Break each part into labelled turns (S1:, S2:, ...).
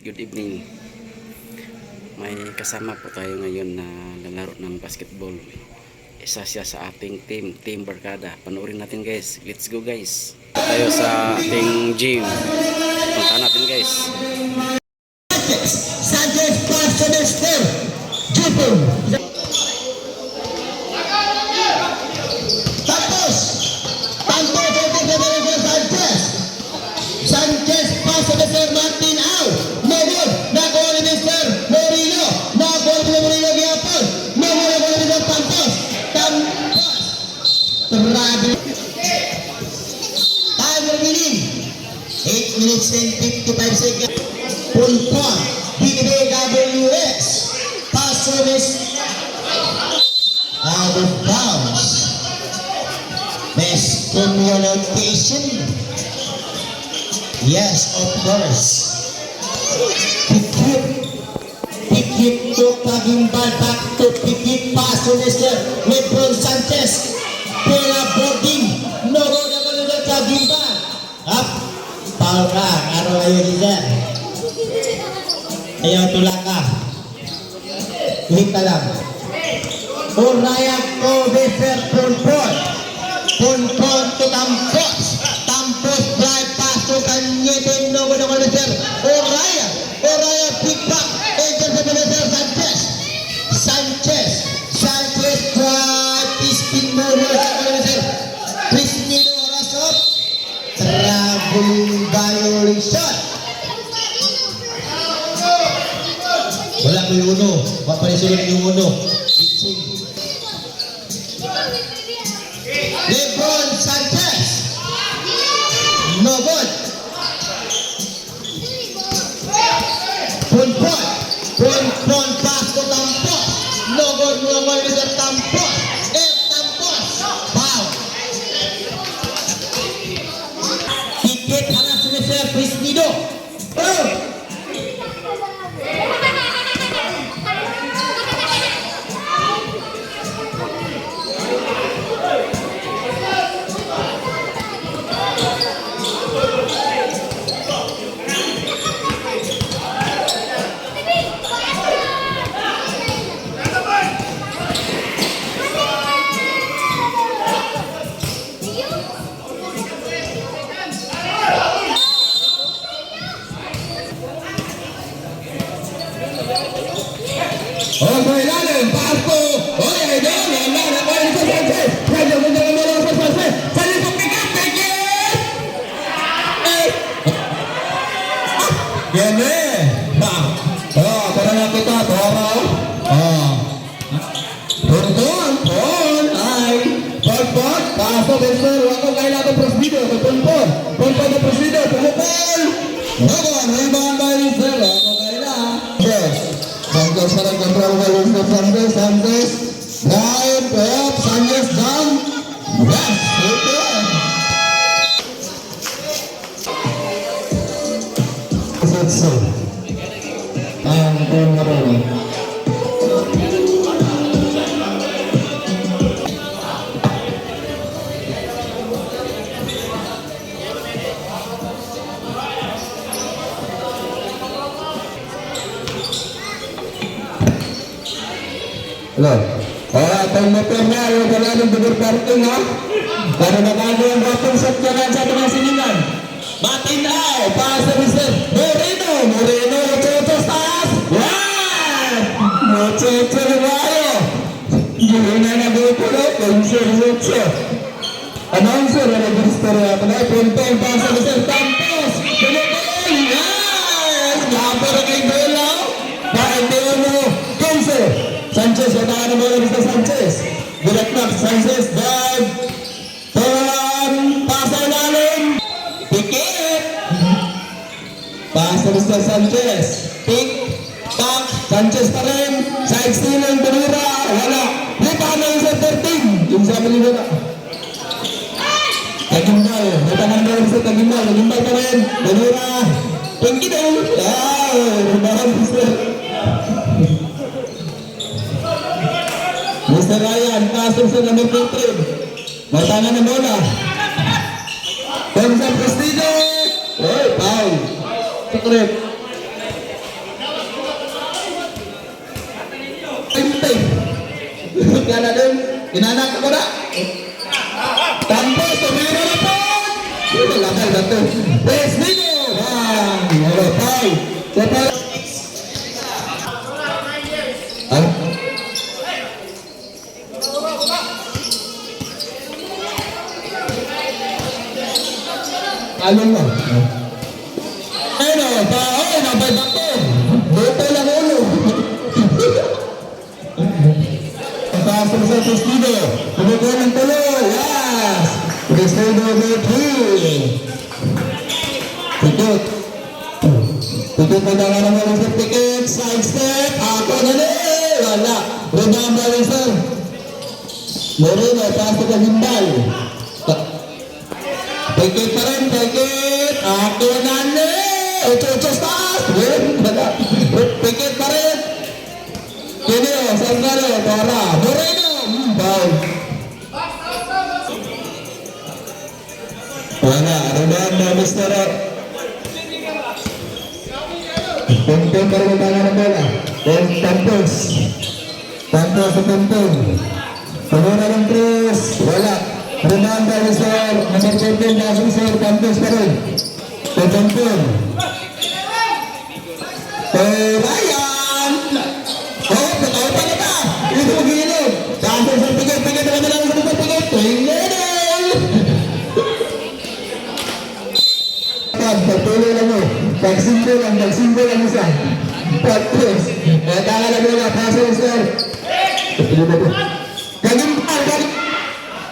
S1: Good evening. May kasama po tayo ngayon na lalaro ng basketball. Isa siya sa ating team, Team Barkada. Panoorin natin guys. Let's go guys. Tayo sa ating gym. Punta natin guys.
S2: Sanchez pass to the square. Jupon. Tapos. Federico Sanchez. Pass to the. Martin 8 minutes and 55 seconds. Pulpon, BBWS, pass service out of bounds. Best communication. Yes, of course. Pikit. Pikit to Kagimbal back to Pikit pass to Mr. Sanchez. Pela boarding. No go na go na Kagimbal. Up. Foul ka. Ano kayo dito? Ayaw tula ka. Hit ka lang. Urayan ko, Mr. Punpon. Punpon to Tampos. Tampos drive pass to Kanyetin. No go na go Mr. Urayan. Urayan pick back. Enter sa Mr. Sanchez. Sanchez. Sanchez drive. Spin move. Mr. Crisnino Rasop. Traveling violation. Wala ko yung uno. Papalisunod yung uno.
S3: Ako, Benson, ako kailangan ko prosido. Sa pulpo. Pulpo ko prosido. Pumupol! Ako, rebound by Rizal. Ako kailangan. Yes. Santos, sarang kontra ko. Santos, Santos. Drive up. Santos, down. Hello. Ah, itong motor na, yung wala ng bigger parking ha. Para nakago ang bottom set ka na sa mga sinilan. Matinaw, pasa Mr. Moreno, Moreno, Mochocho, taas. Wow! Mochocho, Mayo. Hindi na nabuto no, Conser, Mocho. Announcer, ano gusto rin ako na, punto ang pasa Mr. Campos. Sanchez, wala ka na muna Mr. Sanchez. Direct knock, Sanchez, dive. Turn, pasa ilalim. Pikit. Pasa Mr. Sanchez. Pick, back, Sanchez pa rin. Side steal ng Benura. Wala. Di pa na yung sa 13. Yung sa Benura. Tagimbal. Natangan na Mr. Tagimbal. Tagimbal pa rin. Benura. Pinky daw. Ah, Mr. Ryan, kaso sa number 15. Batangan na bola. Gonzal Castillo. Oy, foul. Secret. 50. Kaya na din. Inanak ko na. Tapos, tumira na po. Ito, lakay na ito. Castillo. Ah, foul. Taon, nabay ba to? Boto lang ulo. Ang taas ng sa testigo. Tumugol ng tuloy. Yes! Testigo number 3. Tikot. Tikot na lang naman ang tikot. Side step. Ako na na eh. Wala. Remember, sir. Moreno, taas na kagimbal. Tikit pa rin, tikit. Ako na na eh. Ocho, ocho, Wala. Tikit pa rin. Kinyo, Sangaro, Tora, Moreno, hmm, foul. Wala, ang mga Mr. Tuntun para magkala ng bola. Then Santos. Santos sa tuntun. Paguna ng Chris. Wala. Rebound by Mr. Number 14, Dasong Sir. Pa. Eh, Ryan! Oh, ka! Ito mo gilid! Santos sa pigit, pigit na sa pigit! Tingnan! Pag patuloy lang mo, pag-simple lang, pag-simple lang isa. Patros. Eh, tanga na muna, paso sir. Kagimpal, kag...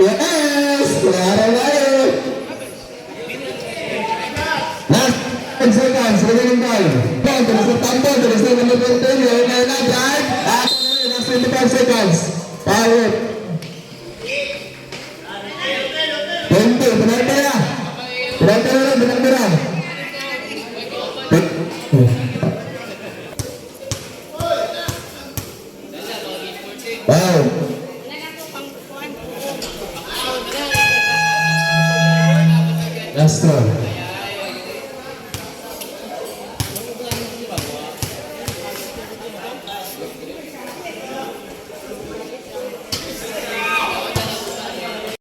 S3: Yes! Klaro na yun! Last 10 seconds, kagimpal. Ball, tulis na tambo, tulis na number 14, yun na na, drive. At last 25 seconds. Power. 20, pinagta na. Wow. Last one.